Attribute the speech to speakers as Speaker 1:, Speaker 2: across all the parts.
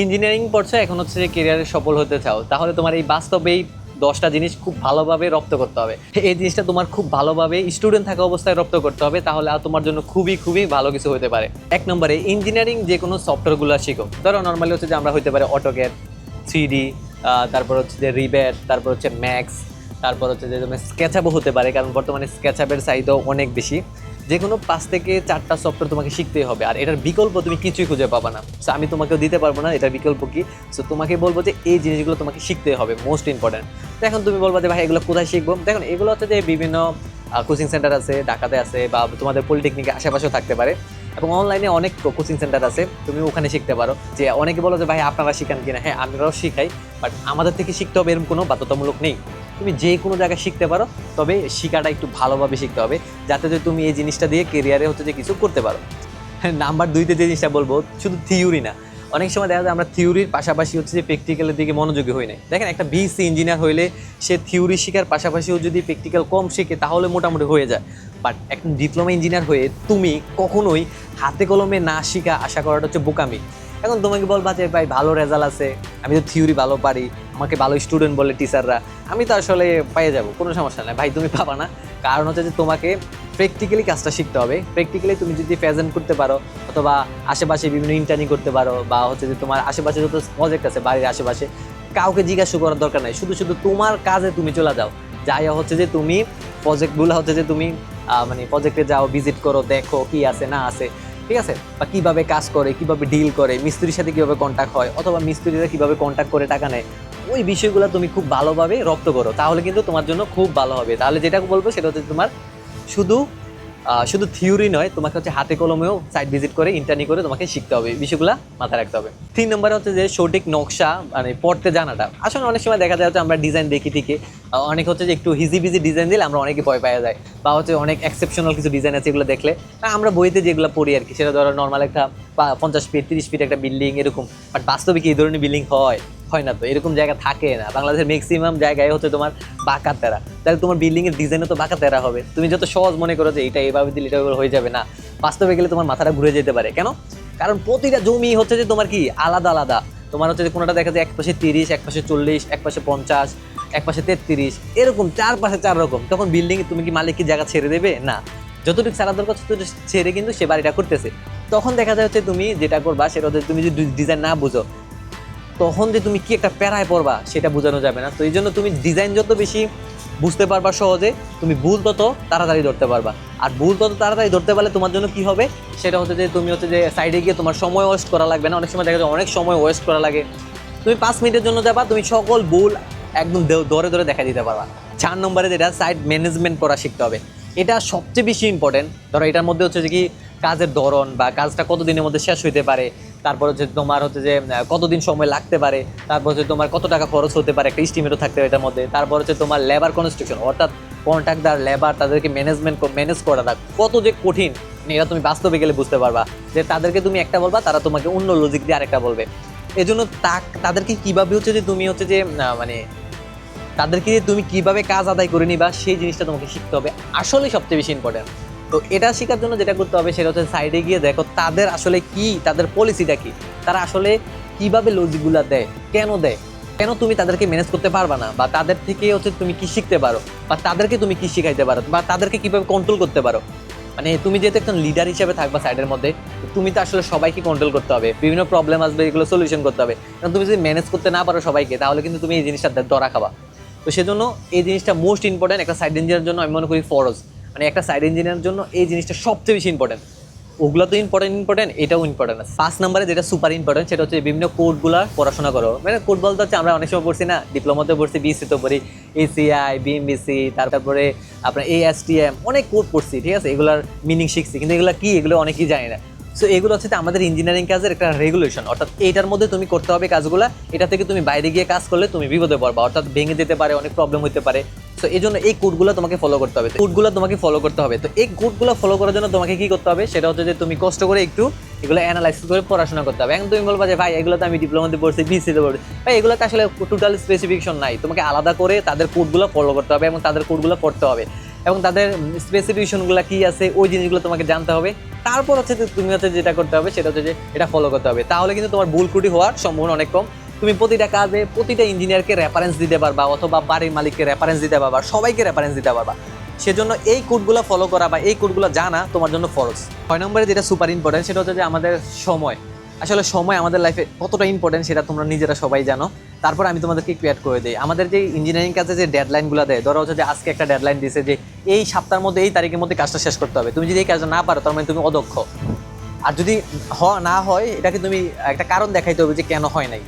Speaker 1: Engineering পড়ছো, এখন হচ্ছে যে কেরিয়ারে সফল হতে চাও। তাহলে তোমার এই বাস্তবেই দশটা জিনিস খুব ভালোভাবে রপ্ত করতে হবে। এই জিনিসটা তোমার খুব ভালোভাবে স্টুডেন্ট থাকা অবস্থায় রপ্ত করতে হবে, তাহলে আর তোমার জন্য খুবই খুবই ভালো কিছু হতে পারে। এক নম্বরে, ইঞ্জিনিয়ারিং যে কোনো সফটওয়্যারগুলো শিখো। ধরো নর্মালি হচ্ছে যে আমরা হতে পারে অটোক্যাড থ্রি তারপর হচ্ছে যে রিব্যাট তারপর হচ্ছে ম্যাক্স তারপর হচ্ছে যে তুমি স্কেচআপও হতে পারে, কারণ বর্তমানে স্কেচ আপের চাহিদাও অনেক বেশি। যে কোনো পাঁচ থেকে চারটা সফটওয়্যার তোমাকে শিখতেই হবে। আর এটার বিকল্প তুমি কিছুই খুঁজে পাবা না। সো আমি তোমাকেও দিতে পারব না, এটার বিকল্প কি? সো তোমাকে বলব যে এই জিনিসগুলো তোমাকে শিখতে হবে মোস্ট ইম্পর্ট্যান্ট তো এখন তুমি বলব যে, ভাই, এগুলো কোথায় শিখব? দেখুন, এগুলো হচ্ছে যে বিভিন্ন কোচিং সেন্টার আছে, ঢাকাতে আছে বা তোমাদের পলিটেকনিকের আশেপাশেও থাকতে পারে। এবং অনলাইনে অনেক কোচিং সেন্টার আছে, তুমি ওখানে শিখতে পারো। যে অনেকে বলো যে, ভাই, আপনারা শিখান কিনা? হ্যাঁ আমরাও শিখাই বাট আমাদের থেকে শিখতে হবে এরকম কোনো বাধ্যতামূলক নেই। তুমি যে কোনো জায়গায় শিখতে পারো, তবে শিখাটা একটু ভালোভাবে শিখতে হবে, যাতে যে তুমি এই জিনিসটা দিয়ে কেরিয়ারে হচ্ছে যে কিছু করতে পারো। নাম্বার দুইতে যে জিনিসটা বলব, শুধু থিওরি না। অনেক সময় দেখা যায় আমরা থিওরির পাশাপাশি হচ্ছে যে প্র্যাকটিক্যালের দিকে মনোযোগী হই না দেখেন, একটা বিএসসি ইঞ্জিনিয়ার হইলে সে থিওরি শেখার পাশাপাশিও যদি প্র্যাকটিক্যাল কম শেখে, তাহলে মোটামুটি হয়ে যায়। বাট একটা ডিপ্লোমা ইঞ্জিনিয়ার হয়ে তুমি কখনোই হাতে কলমে না শিখা আশা করাটা হচ্ছে বোকামি। এখন তোমাকে বলবা যে, ভাই, ভালো রেজাল্ট আছে, আমি তো থিওরি ভালো পারি। আমাকে ভালো স্টুডেন্ট বলে টিচাররা আমি তো আসলে পেয়ে যাব, কোনো সমস্যা নেই। ভাই, তুমি পাবা না। কারণ হচ্ছে যে তোমাকে প্র্যাকটিক্যালি কাজটা শিখতে হবে। প্র্যাকটিক্যালি তুমি যদি প্রেজেন্ট করতে পারো, অথবা আশেপাশে বিভিন্ন ইন্টার্নিং করতে পারো, বা হচ্ছে যে তোমার আশেপাশে যত প্রজেক্ট আছে, বাড়ির আশেপাশে, কাউকে জিজ্ঞাসা করার দরকার নাই। শুধু শুধু তোমার কাজে তুমি চলে যাও। যাই হচ্ছে যে তুমি প্রজেক্টগুলো হচ্ছে যে তুমি মানে প্রজেক্টে যাও ভিজিট করো, দেখো কি আছে, না আছে। ঠিক আছে? বা কীভাবে কাজ করে, কীভাবে ডিল করে, মিস্ত্রির সাথে কীভাবে কন্ট্যাক্ট হয়, অথবা মিস্ত্রিরা কীভাবে কন্ট্যাক্ট করে টাকা নেয় ওই বিষয়গুলো তুমি খুব ভালোভাবে রপ্ত করো, তাহলে কিন্তু তোমার জন্য খুব ভালো হবে। তাহলে যেটা বলব সেটা হচ্ছে তোমার শুধু শুধু থিওরি নয়, তোমাকে হচ্ছে হাতে কলমেও সাইট ভিজিট করে ইন্টারনি করে তোমাকে শিখতে হবে বিষয়গুলো মাথায় রাখতে হবে। তিন নম্বরে হচ্ছে যে সঠিক নকশা মানে পড়তে জানাটা। আসলে অনেক সময় দেখা যায় হচ্ছে আমরা ডিজাইন দেখি ঠিকই অনেক হচ্ছে যে একটু হিজি বিজি ডিজাইন দিলে আমরা অনেকে ভয় পাওয়া যায়, বা হচ্ছে অনেক এক্সেপশনাল কিছু ডিজাইন আছে এগুলো দেখলে আমরা বইতে যেগুলো পড়ি আর কি, সেটা ধরো নর্মাল একটা পঞ্চাশ ফিট তিরিশ ফিট একটা বিল্ডিং এরকম বাট বাস্তবে কি এই ধরনের বিল্ডিং হয়? হয় না তো, এরকম জায়গা থাকে না। বাংলাদেশের ম্যাক্সিমাম জায়গায় হচ্ছে তোমার বাঁকা তেরা। তাহলে তোমার বিল্ডিং এর ডিজাইনও তো বাঁকা তেরা হবে। তুমি যত সহজ মনে করো যে এটা এইভাবে দিলে এটা হয়ে যাবে, না। বাস্তবে গেলে তোমার মাথাটা ঘুরে যেতে পারে। কেন? কারণ প্রতিটা জমি হচ্ছে যে তোমার কি? আলাদা আলাদা। তোমার হচ্ছে যে কোনোটা দেখা যায় এক পাশে তিরিশ, এক পাশে চল্লিশ, এক পাশে পঞ্চাশ, এক পাশে তেত্রিশ। এরকম চার পাশে চার রকম। তখন বিল্ডিং তুমি কি মালিক কি জায়গা ছেড়ে দেবে? না। যতটুকু ছাড়া দরকার ততটুকু ছেড়ে কিন্তু সে বাড়িটা করতেছে। তখন দেখা যায় হচ্ছে তুমি যেটা করবা সেটা হচ্ছে তুমি যদি ডিজাইন না বুঝো তখন যে তুমি কি একটা প্যারায় পড়বা সেটা বোঝানো যাবে না। তো এই জন্য তুমি ডিজাইন যত বেশি বুঝতে পারবা সহজে, তুমি ভুল তত তাড়াতাড়ি ধরতে পারবা। আর ভুল তত তাড়াতাড়ি ধরতে পারলে তোমার জন্য কি হবে, সেটা হচ্ছে যে তুমি হচ্ছে যে সাইডে গিয়ে তোমার সময় ওয়েস্ট করা লাগবে না। অনেক সময় দেখা যায় অনেক সময় ওয়েস্ট করা লাগে। তুমি পাঁচ মিনিটের জন্য যাবা, তুমি সকল ভুল একদম ধরে ধরে দেখা দিতে পারবা। চার নম্বরে যেটা সাইড ম্যানেজমেন্ট করা শিখতে হবে। এটা সবচেয়ে বেশি ইম্পর্টেন্ট ধরো এটার মধ্যে হচ্ছে যে কি কাজের ধরন বা কাজটা কতদিনের মধ্যে শেষ হইতে পারে, তারপর হচ্ছে তোমার হচ্ছে যে কতদিন সময় লাগতে পারে, তারপর হচ্ছে তোমার কত টাকা খরচ হতে পারে, একটা স্টিমেটও থাকতে পারে এটার মধ্যে, তারপর হচ্ছে তোমার লেবার কনস্ট্রাকশন অর্থাৎ কন্ট্রাক্টর লেবার তাদেরকে ম্যানেজমেন্ট ম্যানেজ করাটা, কত যে কঠিন, এটা তুমি বাস্তবে গেলে বুঝতে পারবা, যে তাদেরকে তুমি একটা বলবা, তারা তোমাকে অন্য লজিক দিয়ে আরেকটা বলবে। এই জন্য তা- তাদেরকে কীভাবে হচ্ছে যে তুমি হচ্ছে যে মানে তাদেরকে তুমি কীভাবে কাজ আদায় করে নিবা, সেই জিনিসটা তোমাকে শিখতে হবে আসলে সবচেয়ে বেশি ইম্পর্টেন্ট তো এটা শেখার জন্য যেটা করতে হবে সেটা হচ্ছে সাইডে গিয়ে দেখো তাদের আসলে কি, তাদের পলিসিটা কি? তারা আসলে কীভাবে লজিকগুলো দেয়? কেন দেয়? কেন তুমি তাদেরকে ম্যানেজ করতে পারবা না? বা তাদের থেকে হচ্ছে তুমি কি শিখতে পারো? বা তাদেরকে তুমি কি শিখাইতে পারো? বা তাদেরকে কীভাবে কন্ট্রোল করতে পারো? মানে তুমি যেহেতু একজন লিডার হিসেবে থাকবা সাইডের মধ্যে তুমি তো আসলে সবাইকে কন্ট্রোল করতে হবে। বিভিন্ন প্রবলেম আসবে, এগুলো সলিউশন করতে হবে। কারণ তুমি যদি ম্যানেজ করতে না পারো সবাইকে, তাহলে কিন্তু তুমি এই জিনিসটা ধরা খাবা। তো সেজন্য এই জিনিসটা মোস্ট ইম্পর্টেন্ট একটা সাইড ইঞ্জিনিয়ার জন্য আমি মনে করি ফরজ। মানে একটা সাইড ইঞ্জিনিয়ার জন্য এই জিনিসটা সবচেয়ে বেশি ইম্পর্টেন্ট ওগুলো তো ইম্পর্টেন্ট ইম্পর্টেন্ট এটাও ইম্পর্টেন্ট পাঁচ নম্বরে যেটা সুপার ইম্পর্টেন্ট সেটা হচ্ছে বিভিন্ন কোডগুলো পড়াশোনা করো। মানে কোড বলতে হচ্ছে আমরা অনেক সময় পড়ছি না ডিপ্লোমাতে পড়ছি বিসি তো পড়ি এসিআই বিএমবিসি তারপরে আপনার এএসটিএম অনেক কোড পড়ছি, ঠিক আছে? এগুলোর মিনিং শিখছি, কিন্তু এগুলো কি, এগুলো অনেকেই জানি না। সো এগুলো হচ্ছে আমাদের ইঞ্জিনিয়ারিং কাজের একটা রেগুলেশন অর্থাৎ এইটার মধ্যে তুমি করতে হবে কাজগুলো, এটা থেকে তুমি বাইরে গিয়ে কাজ করলে তুমি বিপদে পড়বা। অর্থাৎ ভেঙে যেতে পারে, অনেক প্রবলেম হতে পারে। সো এই জন্য এই কোডগুলো তোমাকে ফলো করতে হবে। কোডগুলো তোমাকে ফলো করতে হবে। তো এই কোডগুলো ফলো করার জন্য তোমাকে কি করতে হবে? সেটা হচ্ছে যে তুমি কষ্ট করে একটু এগুলো অ্যানালাইসিস করে পড়াশোনা করতে হবে। এখন তুমি বলবা যে, ভাই এগুলো তো আমি ডিপ্লোমাতে পড়ছি বিসিতে পড়ছি। ভাই, এগুলোতে আসলে টোটাল স্পেসিফিকেশন নাই। তোমাকে আলাদা করে তাদের কোডগুলো ফলো করতে হবে এবং তাদের কোডগুলো পড়তে হবে। এবং তাদের স্পেসিফিকেশনগুলো কি আছে, ওই জিনিসগুলো তোমাকে জানতে হবে। তারপর হচ্ছে তুমি হচ্ছে যেটা করতে হবে, সেটা হচ্ছে যে এটা ফলো করতে হবে। তাহলে কিন্তু তোমার ভুল ত্রুটি হওয়ার সম্ভাবনা অনেক কম। তুমি প্রতিটা কাজে প্রতিটা ইঞ্জিনিয়ারকে রেফারেন্স দিতে পারবা অথবা বাড়ির মালিককে রেফারেন্স দিতে পারবা, সবাইকে রেফারেন্স দিতে পারবা। সেজন্য এই কোডগুলো ফলো করা বা এই কোডগুলো জানা তোমার জন্য ফরজ। ছয় নম্বরে যেটা সুপার ইম্পর্টেন্ট সেটা হচ্ছে যে আমাদের সময়। আসলে সময় আমাদের লাইফে কতটা ইম্পর্টেন্ট সেটা তোমরা নিজেরা সবাই জানো। তারপর আমি তোমাদেরকে ক্রিয়েট করে দিই। আমাদের যে ইঞ্জিনিয়ারিং কাজে যে ডেডলাইনগুলো দেয়, ধরো হচ্ছে যে আজকে একটা ডেডলাইন দিছে যে এই সপ্তাহের মধ্যে, এই তারিখের মধ্যে কাজটা শেষ করতে হবে। তুমি যদি এই কাজটা না পারো, তার মানে তুমি অদক্ষ। আর যদি হ, না হয়, এটাকে তুমি একটা কারণ দেখাইতে হবে যে কেন হয় নাই।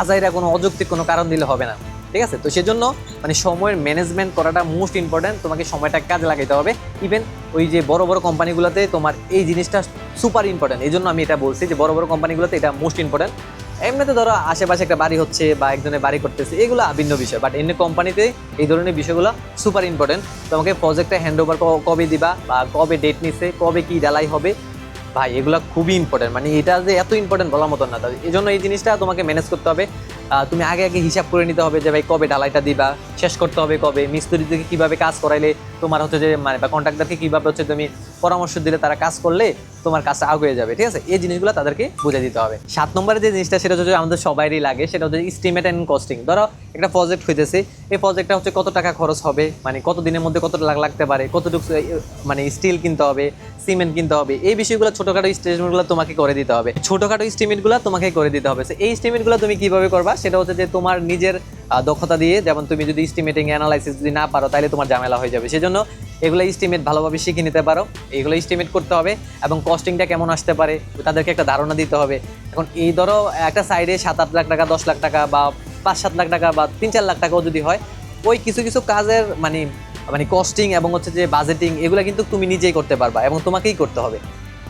Speaker 1: আজাইরা কোনো অযৌক্তিক কোনো কারণ দিলে হবে না। ঠিক আছে? তো সেজন্য মানে সময়ের ম্যানেজমেন্ট করাটা মোস্ট ইম্পর্ট্যান্ট তোমাকে সময়টা কাজে লাগাইতে হবে। ইভেন ওই যে বড় বড় কোম্পানিগুলোতে তোমার এই জিনিসটা সুপার ইম্পর্ট্যান্ট এই জন্য আমি এটা বলছি যে বড় বড় কোম্পানিগুলোতে এটা মোস্ট ইম্পর্ট্যান্ট এমনিতে ধরো আশেপাশে একটা বাড়ি হচ্ছে বা একজনের বাড়ি করতেছে, এগুলো ভিন্ন বিষয় বাট এমনি কোম্পানিতে এই ধরনের বিষয়গুলো সুপার ইম্পর্টেন্ট তোমাকে প্রজেক্টটা হ্যান্ড ওভার কবে দিবা বা কবে ডেট নিছে, কবে কি ডালাই হবে ভাই, এগুলো খুবই ইম্পর্টেন্ট মানে এটা যে এত ইম্পর্টেন্ট বলার মতন না। এই জন্য এই জিনিসটা তোমাকে ম্যানেজ করতে হবে। তুমি আগে আগে হিসাব করে নিতে হবে যে, ভাই, কবে ডালাইটা দিবা, শেষ করতে হবে কবে মিস্ত্রি থেকে কীভাবে কাজ করাইলে তোমার হচ্ছে যে মানে বা কন্ট্রাক্টরকে কীভাবে হচ্ছে তুমি পরামর্শ দিলে তারা কাজ করলে তোমার কাছে আগুয়ে যাবে, ঠিক আছে? এই জিনিসগুলো তাদেরকে বুঝে দিতে হবে। সাত নম্বরে যে জিনিসটা, সেটা হচ্ছে আমাদের সবারই লাগে, সেটা হচ্ছে স্টিমেট অ্যান্ড কস্টিং ধরো, একটা প্রজেক্ট হইতেছে, এই প্রজেক্টটা হচ্ছে কত টাকা খরচ হবে মানে কত দিনের মধ্যে কত লাখ লাগতে পারে, কতটুকু মানে স্টিল কিনতে হবে সিমেন্ট কিনতে হবে, এই বিষয়গুলো ছোটোখাটো স্টেটমেন্টগুলো তোমাকে করে দিতে হবে। ছোটোখাটো স্টিমেটগুলো তোমাকে করে দিতে হবে। এই স্টিমেটগুলো তুমি কীভাবে করবা, সেটা হচ্ছে যে তোমার নিজের দক্ষতা দিয়ে, যেমন তুমি যদি স্টিমেটিং অ্যানালাইসিস যদি না পারো, তাহলে তোমার ঝামেলা হয়ে যাবে। সেজন্য এগুলো ইস্টিমেট ভালোভাবে শিখে নিতে পারো। এগুলো ইস্টিমেট করতে হবে এবং কস্টিংটা কেমন আসতে পারে, তাদেরকে একটা ধারণা দিতে হবে। এখন এই ধরো, একটা সাইডে সাত আট লাখ টাকা, দশ লাখ টাকা বা পাঁচ সাত লাখ টাকা বা তিন চার লাখ টাকাও যদি হয়, ওই কিছু কিছু কাজের মানে মানে কস্টিং এবং হচ্ছে যে বাজেটিং এগুলো কিন্তু তুমি নিজেই করতে পারবা এবং তোমাকেই করতে হবে।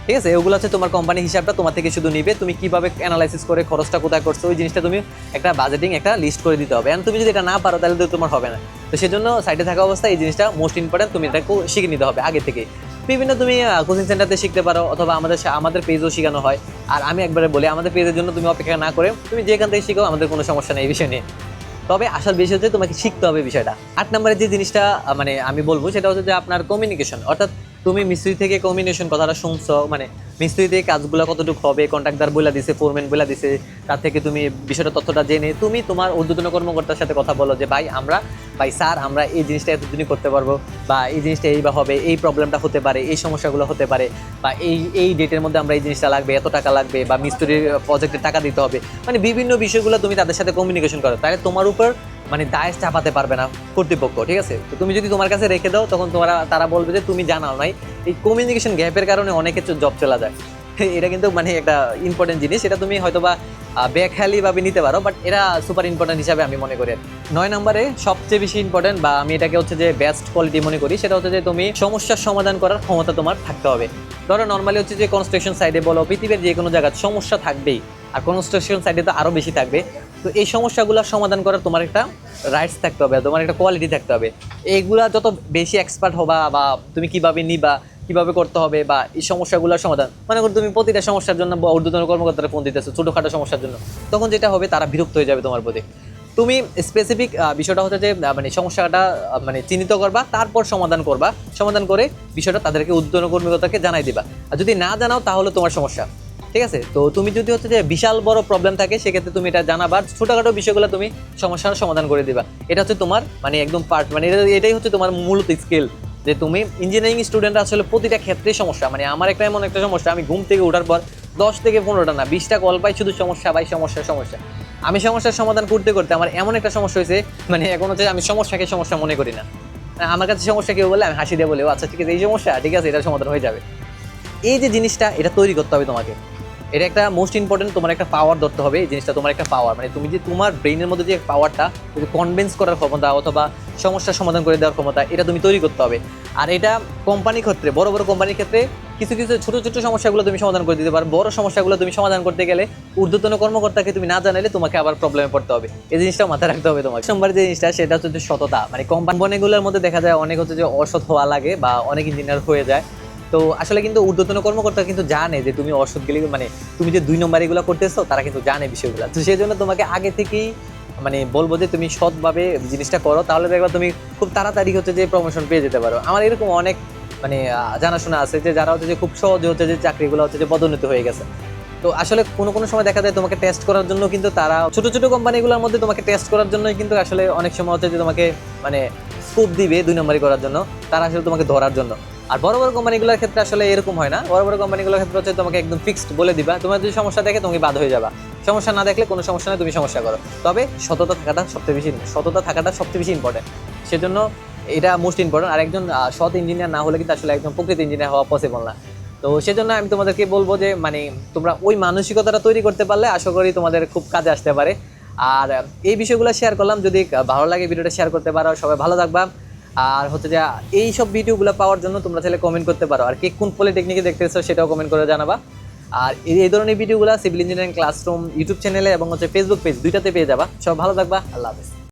Speaker 1: ঠিক আছে? এগুলো হচ্ছে তোমার কোম্পানি হিসাবটা তোমার থেকে শুধু নিবে। তুমি কীভাবে অ্যানালাইসিস করে খরচটা কোথায় করছ, ওই জিনিসটা তুমি একটা বাজেটিং একটা লিস্ট করে দিতে হবে। এবং তুমি যদি এটা না পারো, তাহলে তো তোমার হবে না। তো সেজন্য সাইডে থাকা অবস্থায় এই জিনিসটা মোস্ট ইম্পর্টেন্ট তুমি এটা শিখে নিতে হবে আগে থেকে বিভিন্ন তুমি কোচিং সেন্টারতে শিখতে পারো, অথবা আমাদের আমাদের পেজও শেখানো হয়। আর আমি একবারে বলি, আমাদের পেজের জন্য তুমি অপেক্ষা না করে তুমি যেখান থেকে শিখো, আমাদের কোনো সমস্যা নেই এই বিষয় নিয়ে। তবে আসার বিষয় হচ্ছে তোমাকে শিখতে হবে বিষয়টা। আট নম্বরের যে জিনিসটা মানে আমি বলব, সেটা হচ্ছে যে আপনার কমিউনিকেশন অর্থাৎ তুমি মিস্ত্রি থেকে কমিউনিকেশন কথাটা শুনছো মানে মিস্ত্রি থেকে কাজগুলো কতটুকু হবে কন্ট্রাক্টর বলে দিছে ফোরম্যান বলে দিছে, তার থেকে তুমি বিষয়টা, তথ্যটা জেনে তুমি তোমার ঊর্ধ্বতন কর্মকর্তার সাথে কথা বলো যে, ভাই, আমরা, ভাই, স্যার, আমরা এই জিনিসটা এতদিনই করতে পারব বা এই জিনিসটা এই হবে, এই প্রবলেমটা হতে পারে, এই সমস্যাগুলো হতে পারে বা এই এই ডেটের মধ্যে আমরা এই জিনিসটা লাগবে, এত টাকা লাগবে বা মিস্ত্রির প্রজেক্টের টাকা দিতে হবে। মানে বিভিন্ন বিষয়গুলো তুমি তাদের সাথে কমিউনিকেশন করো। তাহলে তোমার উপর মানে দায় চাপাতে পারবে না কর্তৃপক্ষ, ঠিক আছে? তো তুমি যদি তোমার কাছে রেখে দাও, তখন তোমারা, তারা বলবে যে তুমি জানাও, নাই? এই কমিউনিকেশন গ্যাপের কারণে অনেক কিছু জব চলে যায়। এটা কিন্তু মানে একটা ইম্পর্টেন্ট জিনিস, এটা তুমি হয়তো বা বেখালি ভাবে নিতে পারো বাট এটা সুপার ইম্পর্টেন্ট হিসাবে আমি মনে করি। নয় নম্বরে সবচেয়ে বেশি ইম্পর্টেন্ট বা আমি এটাকে হচ্ছে যে বেস্ট কোয়ালিটি মনে করি, সেটা হচ্ছে যে তুমি সমস্যার সমাধান করার ক্ষমতা তোমার থাকতে হবে। ধরো নর্মালি হচ্ছে যে কনস্ট্রাকশন সাইডে বলো, পৃথিবীর যে কোনো জায়গায় সমস্যা থাকবেই, আর কনস্ট্রাকশন সাইডে তো আরও বেশি থাকবে। তো এই সমস্যাগুলোর সমাধান করার তোমার একটা রাইটস থাকতে হবে তোমার একটা কোয়ালিটি থাকতে হবে। এইগুলা যত বেশি এক্সপার্ট হবা বা তুমি কীভাবে নিবা, কীভাবে করতে হবে বা এই সমস্যাগুলোর সমাধান, মনে করো তুমি প্রতিটা সমস্যার জন্য বা ঊর্ধ্বতন কর্মকর্তারা ফোন দিতেছো, ছোটোখাটো সমস্যার জন্য, তখন যেটা হবে তারা বিরক্ত হয়ে যাবে তোমার প্রতি। তুমি স্পেসিফিক বিষয়টা হচ্ছে যে মানে সমস্যাটা মানে চিহ্নিত করবা, তারপর সমাধান করবা, সমাধান করে বিষয়টা তাদেরকে ঊর্ধ্বতন কর্মকর্তাকে জানাই দিবা। আর যদি না জানাও তাহলে তোমার সমস্যা। ঠিক আছে? তো তুমি যদি হচ্ছে যে বিশাল বড় প্রবলেম থাকে, সেক্ষেত্রে তুমি এটা জানাবা। ছোটোখাটো বিষয়গুলো তুমি সমস্যার সমাধান করে দিবা। এটা হচ্ছে তোমার মানে একদম পার্ট মানে এটা- এটাই হচ্ছে তোমার মূলত স্কিল যে তুমি ইঞ্জিনিয়ারিং স্টুডেন্টরা আসলে প্রতিটা ক্ষেত্রেই সমস্যা। মানে আমার একটা এমন একটা সমস্যা, আমি ঘুম থেকে ওঠার পর দশ থেকে পনেরোটা না, বিশটা কল পাই শুধু সমস্যা, ভাই সমস্যা সমস্যা। আমি সমস্যার সমাধান করতে করতে আমার এমন একটা সমস্যা হয়েছে মানে এখন হচ্ছে আমি সমস্যাকে সমস্যা মনে করি না। আমার কাছে সমস্যা কেউ বলে আমি হাসি দিয়ে বলে, "ও আচ্ছা ঠিক আছে, এই সমস্যা, ঠিক আছে এটা সমাধান হয়ে যাবে। এই যে জিনিসটা, এটা তৈরি করতে হবে তোমাকে। এটা একটা মোস্ট ইম্পর্টেন্ট তোমার একটা পাওয়ার ধরতে হবে, এই জিনিসটা তোমার একটা পাওয়ার মানে তুমি যে তোমার ব্রেইনের মধ্যে যে পাওয়ারটা কনভিন্স করার ক্ষমতা অথবা সমস্যার সমাধান করে দেওয়ার ক্ষমতা, এটা তুমি তৈরি করতে হবে। আর এটা কোম্পানি ক্ষেত্রে, বড় বড় কোম্পানির ক্ষেত্রে কিছু কিছু ছোট ছোট সমস্যাগুলো তুমি সমাধান করে দিতে পারো। বড় সমস্যাগুলো তুমি সমাধান করতে গেলে ঊর্ধ্বতন কর্মকর্তাকে তুমি না জানালে তোমাকে আবার প্রবলেমে পড়তে হবে। এই জিনিসটা মাথায় রাখতে হবে তোমাকে। সোমবার যে জিনিসটা, সেটা হচ্ছে সততা। মানে কোম্পানিগুলোর মধ্যে দেখা যায় অনেক হচ্ছে যে অসৎ হওয়া লাগে বা অনেক ইঞ্জিনিয়ার হয়ে যায়। তো আসলে কিন্তু ঊর্ধ্বতন কর্মকর্তা কিন্তু জানে যে তুমি অসৎ গেলে মানে তুমি যে দুই নম্বর এগুলো করতেছো, তারা কিন্তু জানে বিষয়গুলো। তো সেই জন্য তোমাকে আগে থেকেই মানে বলব যে তুমি সৎভাবে জিনিসটা করো, তাহলে দেখবা তুমি খুব তাড়াতাড়ি হচ্ছে যে প্রমোশন পেয়ে যেতে পারো। আমার এরকম অনেক মানে জানাশোনা আছে যে যারা হচ্ছে যে খুব সহজে হচ্ছে যে চাকরিগুলো হচ্ছে যে পদোন্নতি হয়ে গেছে। তো আসলে কোনো কোনো সময় দেখা যায় তোমাকে টেস্ট করার জন্য কিন্তু তারা ছোট ছোট কোম্পানিগুলোর মধ্যে তোমাকে টেস্ট করার জন্য কিন্তু আসলে অনেক সময় হচ্ছে যে তোমাকে মানে স্কোপ দিবে দুই নম্বরই করার জন্য। তারা আসলে তোমাকে ধরার জন্য। আর বড় বড় কোম্পানিগুলোর ক্ষেত্রে আসলে এরকম হয় না। বড় বড় কোম্পানিগুলোর ক্ষেত্রে হচ্ছে তোমাকে একদম ফিক্সড বলে দিবা। তোমার যদি সমস্যা দেখে তুমি বাদ হয়ে যাবা। সমস্যা না দেখলে কোনো সমস্যা নেই, তুমি সমস্যা করো। তবে সততা থাকাটা সবচেয়ে বেশি সততা থাকাটা সবচেয়ে বেশি ইম্পর্টেন্ট সেজন্য এটা মোস্ট ইম্পর্টেন্ট আর একজন সৎ ইঞ্জিনিয়ার না হলে কিন্তু আসলে একদম প্রকৃত ইঞ্জিনিয়ার হওয়া পসিবল না। তো সেজন্য আমি তোমাদেরকে বলব যে মানে তোমরা ওই মানসিকতাটা তৈরি করতে পারলে আশা করি তোমাদের খুব কাজে আসতে পারে। আর এই বিষয়গুলো শেয়ার করলাম। যদি ভালো লাগে ভিডিওটা শেয়ার করতে পারো। সবাই ভালো থাকবা। আর হচ্ছে যে এই সব ভিডিওগুলো পাওয়ার জন্য তোমরা চাইলে কমেন্ট করতে পারো। আর কে কোন পলিটেকনিকে দেখতেছো সেটাও কমেন্ট করে জানাবা। আর এই ধরনের ভিডিওগুলো সিভিল ইঞ্জিনিয়ারিং ক্লাসরুম ইউটিউব চ্যানেলে এবং হচ্ছে ফেসবুক পেজ দুইটাতে পেয়ে যাবা। সব ভালো থাকবা, আল্লাহ হাফেজ।